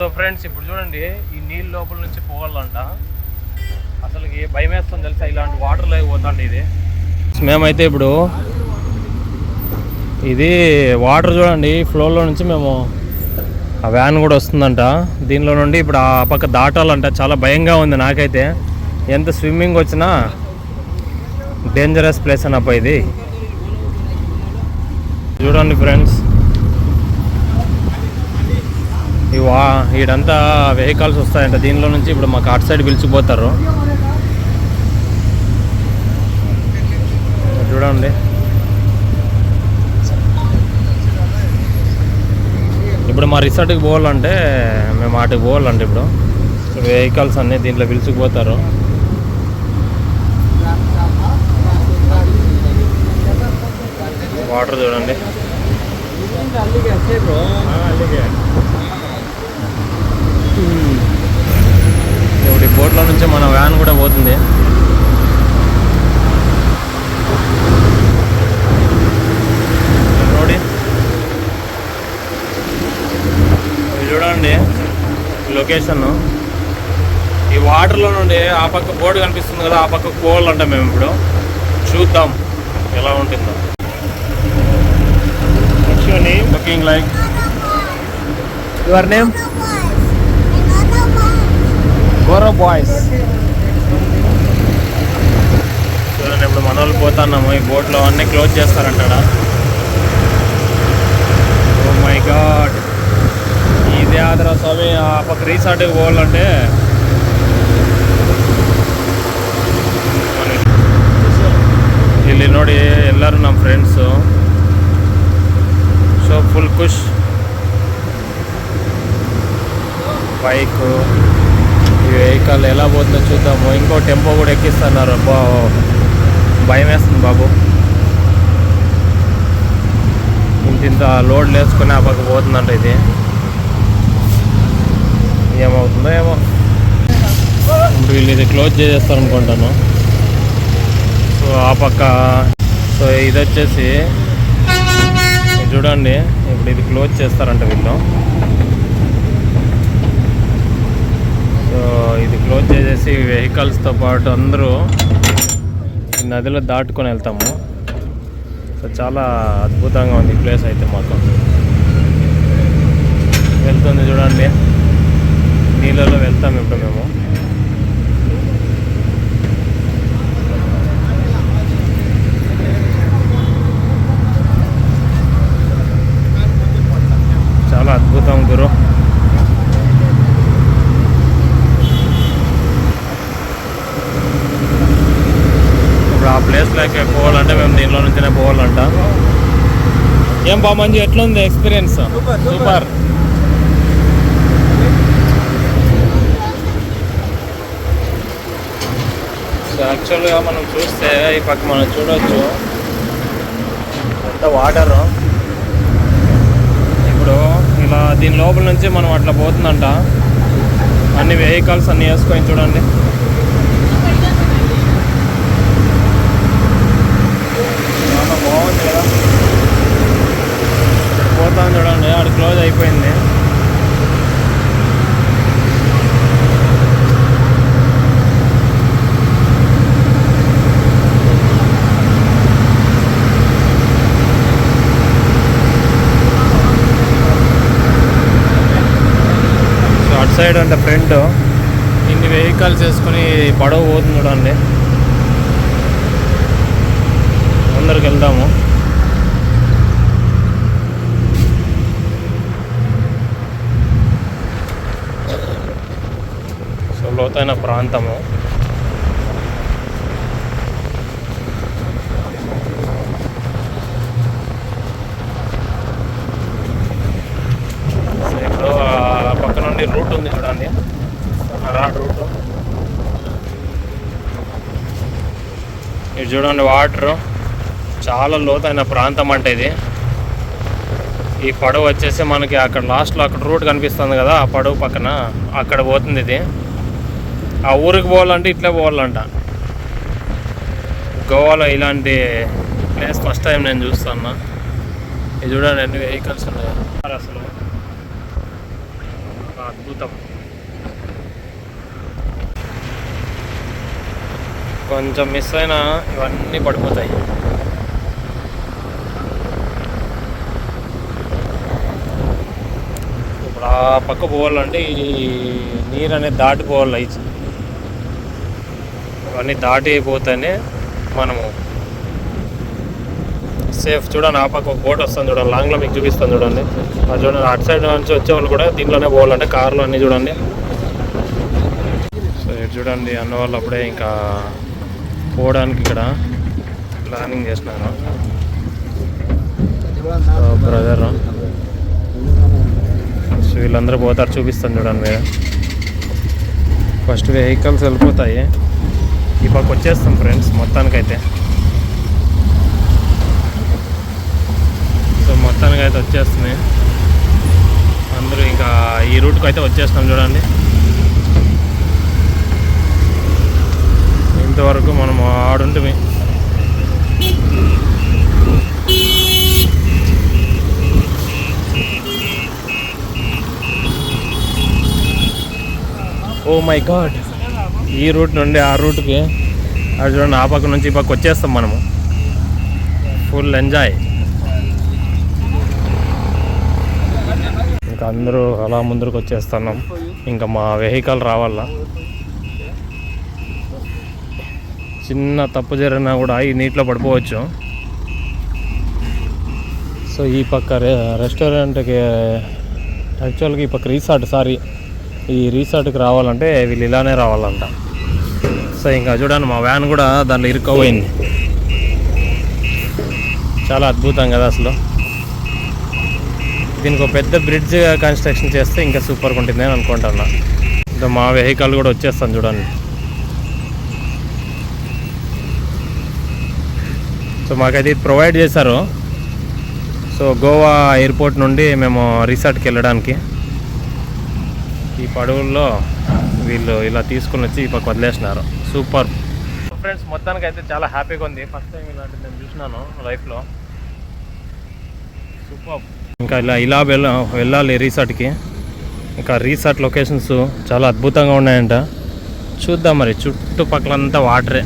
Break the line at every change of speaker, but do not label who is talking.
So friends ఇప్పుడు చూడండి ఈ నీళ్ళ లోపల నుంచి పోవాలంట. అసలుకి భయం వేస్తుంది తెలుసా? ఇలాంటి వాటర్ లేక పోతాండి ఇది. మేమైతే ఇప్పుడు ఇది వాటర్ చూడండి ఫ్లోలో నుంచి మేము ఆ వ్యాన్ కూడా వస్తుందంట. దీనిలో నుండి ఇప్పుడు ఆ పక్క దాటాలంట. చాలా భయంగా ఉంది నాకైతే. ఎంత స్విమ్మింగ్ వచ్చినా డేంజరస్ ప్లేస్ అన్నప్ప ఇది. చూడండి ఫ్రెండ్స్ వా ఈడంతా వెహికల్స్ వస్తాయంట. దీనిలో నుంచి ఇప్పుడు మాకు అటు సైడ్ పిలిచిపోతారు. చూడండి. ఇప్పుడు మా రిసార్ట్కి పోవాలంటే మేము వాటికి పోవాలంటే ఇప్పుడు. వెహికల్స్ అన్నీ దీంట్లో పిలుచుకుపోతారు వాటర్ చూడండి. ఇప్పుడు ఈ బోట్లో నుంచి మన వ్యాన్ కూడా పోతుంది. ఇది. చూడండి లొకేషన్. ఈ వాటర్లో నుండి ఆ పక్క బోర్డు కనిపిస్తుంది కదా ఆ పక్క పోవాలంట మేము ఇప్పుడు. చూద్దాం ఎలా ఉంటుందో. Looking like your name Gaurav boys చూడండి ఇప్పుడు మన వాళ్ళు పోతున్నాము. ఈ బోట్లో అన్నీ క్లోజ్ చేస్తారంటాడా? ఓ మై గాడ్ ఇదే ఆదరా స్వామి ఆ పక్క రీసార్ట్కి పోవాలంటే ఈ ఎలా పోతుందో చూద్దాము. ఇంకో టెంపో కూడా ఎక్కిస్తున్నారు. అబ్బా భయం వేస్తుంది బాబు. ఇంత ఇంత లోడ్ వేసుకుని ఆ పక్క పోతుందంట ఇది. ఏమవుతుందో ఏమో. ఇప్పుడు వీళ్ళు ఇది క్లోజ్ చేసేస్తారు అనుకుంటాను సో ఆ పక్క సో ఇది వచ్చేసి ఇది చూడండి ఇప్పుడు ఇది క్లోజ్ చేస్తారంట వీళ్ళు. సో ఇది క్లోజ్ చేసేసి వెహికల్స్తో పాటు అందరూ ఈ నదిలో దాటుకొని వెళ్తాము. సో చాలా అద్భుతంగా ఉంది ప్లేస్ అయితే మాకు వెళ్తుంది చూడండి. నీళ్ళలో వెళ్తాము ఇప్పుడు మేము చాలా అద్భుతం గురు ఇప్పుడు ఆ ప్లేస్లోకి పోవాలంటే మేము దీనిలో నుంచినే పోవాలంట. ఏం బా మంచి ఎట్లుంది ఎక్స్పీరియన్స్ సూపర్ యాక్చువల్గా మనం చూస్తే ఈ పక్క మనం చూడవచ్చు ఎంత వాటర్ ఇప్పుడు ఇలా దీని లోపల నుంచి మనం అట్లా పోతుందంట. అన్ని వెహికల్స్ అన్ని వేసుకొని చూడండి చాలా బాగుంది కదా పోతాను చూడండి అది క్లోజ్ అయిపోయింది సో అటు ఫ్రెండ్ ఇన్ని వెహికల్స్ వేసుకుని పడవ పోతుంది అండి ముందరికి వెళ్దాము. సో లోతైన ప్రాంతము సో ఇప్పుడు ఆ పక్క నుండి రూట్ ఉంది చూడండి రా ఇది చూడండి వాటర్. చాలా లోతైన ప్రాంతం అంటే ఇది. ఈ పడవ వచ్చేసి మనకి అక్కడ లాస్ట్లో అక్కడ రూట్ కనిపిస్తుంది కదా ఆ పడవ పక్కన. అక్కడ పోతుంది ఇది. ఆ ఊరికి పోవాలంటే ఇట్లే పోవాలంట. గోవాలో ఇలాంటి ప్లేస్ ఫస్ట్ టైం నేను చూస్తున్నా. ఇది చూడండి ఎన్ని వెహికల్స్ ఉన్నాయి. అసలు. అద్భుతం. కొంచెం మిస్ అయినా ఇవన్నీ పడిపోతాయి. ఇప్పుడు ఆ పక్క పోవాలంటే ఈ నీరు అనేది దాటిపోవాలి ఐస్ ఇవన్నీ దాటిపోతేనే మనము సేఫ్ చూడండి ఆ పక్క ఒక బోట్ వస్తుంది చూడండి లాంగ్లో మీకు చూపిస్తాను చూడండి. అది చూడండి అటు సైడ్ నుంచి వచ్చే వాళ్ళు కూడా దీంట్లోనే పోవాలంటే కార్లు అన్నీ చూడండి. సో చూడండి అన్న వాళ్ళు అప్పుడే ఇంకా పోవడానికి ఇక్కడ ప్లానింగ్ చేసినారు బ్రదర్ సో వీళ్ళందరూ పోతారు చూపిస్తాను చూడండి మీరు ఫస్ట్ వెహికల్స్ వెళ్ళిపోతాయి. ఈ పక్క వచ్చేస్తాం ఫ్రెండ్స్ మొత్తానికైతే. సో మొత్తానికి అయితే వచ్చేస్తున్నాయి. అందరూ ఇంకా ఈ రూట్కి అయితే వచ్చేస్తాం చూడండి. ఇంతవరకు మనం ఆడుంటే ఓ మై గాడ్ ఈ రూట్ నుండి ఆ రూట్కి అది చూడండి ఆ పక్క నుంచి ఈ పక్క వచ్చేస్తాం మనము. ఫుల్ ఎంజాయ్ ఇంకా అందరూ అలా ముందరకు వచ్చేస్తున్నాం ఇంకా మా వెహికల్ రావాలా? చిన్న తప్పు జరిగినా కూడా ఈ నీటిలో పడిపోవచ్చు. సో ఈ పక్క రె రెస్టారెంట్కి యాక్చువల్గా ఈ పక్క రీసార్ట్ సారీ ఈ రీసార్ట్కి రావాలంటే వీళ్ళు ఇలానే రావాలంట. సో ఇంకా చూడండి మా వ్యాన్ కూడా దాంట్లో ఇరుక్కుపోయింది. చాలా అద్భుతం కదా అసలు. దీనికి ఒక పెద్ద బ్రిడ్జ్ కన్స్ట్రక్షన్ చేస్తే ఇంకా సూపర్గా ఉంటుంది అని అనుకుంటున్నా. ఇంకా మా వెహికల్ కూడా వచ్చేస్తాను చూడండి. సో మాకైతే ఇది ప్రొవైడ్ చేశారు. సో గోవా ఎయిర్పోర్ట్ నుండి మేము రిసార్ట్కి వెళ్ళడానికి. ఈ పడవల్లో వీళ్ళు ఇలా తీసుకుని వచ్చి ఈ పక్క వదిలేసినారు. సూపర్ ఫ్రెండ్స్ మొత్తానికి అయితే చాలా హ్యాపీగా ఉంది. ఫస్ట్ టైం ఇలాంటిది నేను చూసినాను లైఫ్లో. సూపర్ ఇంకా ఇలా ఇలా వెళ్ళ వెళ్ళాలి రీసార్ట్కి. ఇంకా రీసార్ట్ లొకేషన్స్ చాలా అద్భుతంగా ఉన్నాయంట. చూద్దాం మరి చుట్టుపక్కలంతా వాటరే.